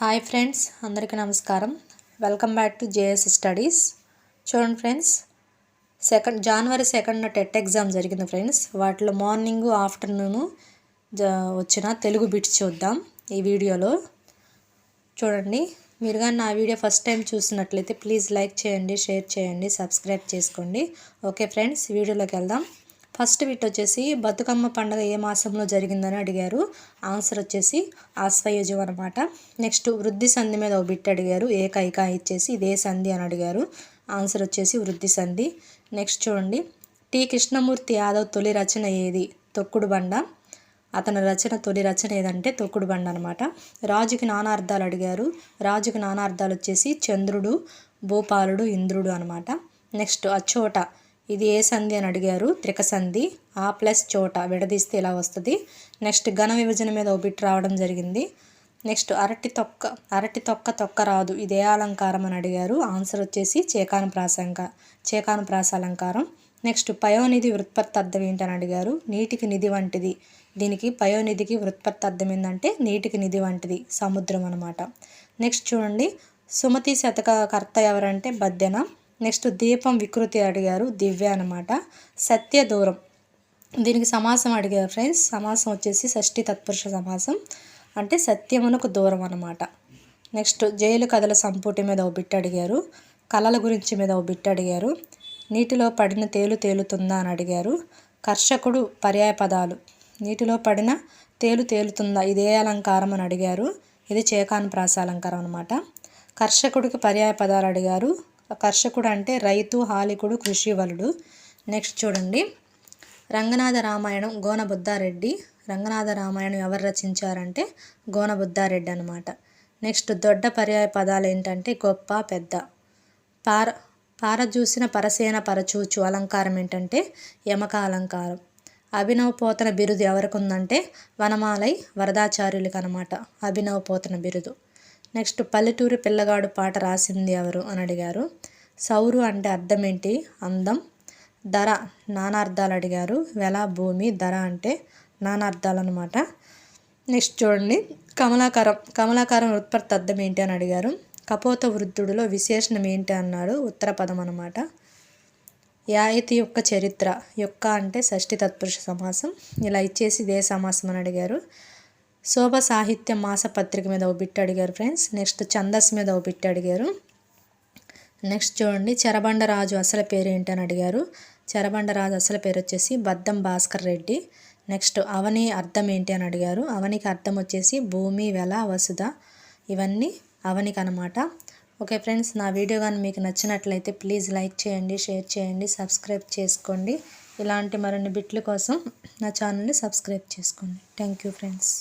Hi friends అందరికీ నమస్కారం. Welcome back to JS studies చూడండి friends second January second TET exam జరిగింది friends. వాటిలో మార్నింగ్ ఆఫ్టర్నూను జ వచ్చిన తెలుగు బిట్స్ చూద్దాం ఈ వీడియోలో. చూడండి మీరు కానీ నా వీడియో ఫస్ట్ టైం చూసినట్లయితే ప్లీజ్ లైక్ చేయండి షేర్ చేయండి సబ్స్క్రైబ్ చేసుకోండి. ఓకే ఫ్రెండ్స్ వీడియోలోకి వెళ్దాం. ఫస్ట్ బిట్ వచ్చేసి బతుకమ్మ పండుగ ఏ మాసంలో జరిగిందని అడిగారు. ఆన్సర్ వచ్చేసి ఆశ్వయుజం అనమాట నెక్స్ట్ వృద్ధి సంధి మీద ఒక బిట్ అడిగారు. ఏకైక ఇచ్చేసి ఇదే సంధి అని అడిగారు. ఆన్సర్ వచ్చేసి వృద్ధి సంధి. నెక్స్ట్ చూడండి. టి కృష్ణమూర్తి యాదవ్ తొలి రచన ఏది? తొక్కుడు బండ. అతని రచన తొలి రచన ఏదంటే తొక్కుడు బండ అనమాట రాజుకి నానార్థాలు అడిగారు. రాజుకి నానార్థాలు వచ్చేసి చంద్రుడు భూపాలుడు ఇంద్రుడు అనమాట నెక్స్ట్ అచ్చోట. ఇది ఏ సంధి అని అడిగారు? త్రిక సంధి ఆ ప్లస్ చోట విడదీస్తే ఇలా వస్తుంది? నెక్స్ట్ ఘన విభజన మీద ఒబిట్ రావడం జరిగింది. నెక్స్ట్ అరటి తొక్క. అరటి తొక్క తొక్క రాదు. ఇదే అలంకారం అని అడిగారు? ఆన్సర్ వచ్చేసి చేకాను ప్రాసంక చేకాను ప్రాస అలంకారం నెక్స్ట్ పయోనిధి వృత్పత్తి అర్థం ఏంటని అడిగారు? నీటికి నిధి వంటిది. దీనికి పయోనిధికి వృత్పత్తి అర్థం ఏంటంటే నీటికి నిధి వంటిది. సముద్రం అనమాట నెక్స్ట్ చూడండి. సుమతి శతక కర్త ఎవరంటే బద్దెన. నెక్స్ట్ దీపం వికృతి అడిగారు దివ్య అనమాట సత్య దూరం. దీనికి సమాసం అడిగారు ఫ్రెండ్స్. సమాసం వచ్చేసి షష్ఠి తత్పురుష సమాసం. అంటే సత్యమునకు దూరం అనమాట నెక్స్ట్ జైలు కథల సంపుటి మీద ఓ బిట్ అడిగారు. కళల గురించి మీద ఓ బిట్ అడిగారు. నీటిలో పడిన తేలు తేలుతుందా అని అడిగారు. కర్షకుడు పర్యాయ పదాలు. నీటిలో పడిన తేలు తేలుతుందా? ఇదే అలంకారం అని అడిగారు. ఇది చేకాన్ ప్రాస అలంకారం అనమాట కర్షకుడికి పర్యాయ పదాలు అడిగారు. కర్షకుడు అంటే రైతు హాలికుడు కృషివలుడు. నెక్స్ట్ చూడండి. రంగనాథ రామాయణం గోనబుద్ధారెడ్డి. రంగనాథ రామాయణం ఎవరు రచించారంటే గోనబుద్ధారెడ్డి అనమాట నెక్స్ట్ దొడ్డ పర్యాయ పదాలు ఏంటంటే గొప్ప పెద్ద. పార పార చూసిన పరసేన పరచూచు అలంకారం ఏంటంటే యమక అలంకారం. అభినవ పోతన బిరుదు ఎవరికి ఉందంటే వనమాలై వరదాచార్యులకి అనమాట అభినవ పోతన బిరుదు. నెక్స్ట్ పల్లెటూరి పిల్లగాడు పాట రాసింది ఎవరు అని అడిగారు. సౌరు అంటే అర్థం ఏంటి అందం. ధర నానార్థాలు అడిగారు. వెల భూమి ధర అంటే నానార్థాలు అనమాట నెక్స్ట్ చూడండి. కమలాకారం. కమలాకారం ఉత్పత్తి అర్థం ఏంటి అని అడిగారు. కపోత వృద్ధుడిలో విశేషణం ఏంటి అన్నాడు ఉత్తర పదం అనమాట యాయతి యొక్క చరిత్ర. యొక్క అంటే షష్ఠి తత్పురుష సమాసం. ఇలా ఇచ్చేసి ఇదే సమాసం అని అడిగారు. శోభ సాహిత్య మాసపత్రిక మీద ఓ బిట్ అడిగారు ఫ్రెండ్స్. నెక్స్ట్ ఛందస్ మీద ఓ బిట్ అడిగారు. నెక్స్ట్ చూడండి చెరబండరాజు అసలు పేరు ఏంటని అడిగారు. చెరబండరాజు అసలు పేరు వచ్చేసి బద్దం భాస్కర్ రెడ్డి. నెక్స్ట్ అవని అర్థం ఏంటి అని అడిగారు. అవనికి అర్థం వచ్చేసి భూమి వెల వసుధ. ఇవన్నీ అవనికి అనమాట ఓకే ఫ్రెండ్స్ నా వీడియో కానీ మీకు నచ్చినట్లయితే ప్లీజ్ లైక్ చేయండి షేర్ చేయండి సబ్స్క్రైబ్ చేసుకోండి. ఇలాంటి మరిన్ని బిట్ల కోసం నా ఛానల్ని సబ్స్క్రైబ్ చేసుకోండి. Thank you friends.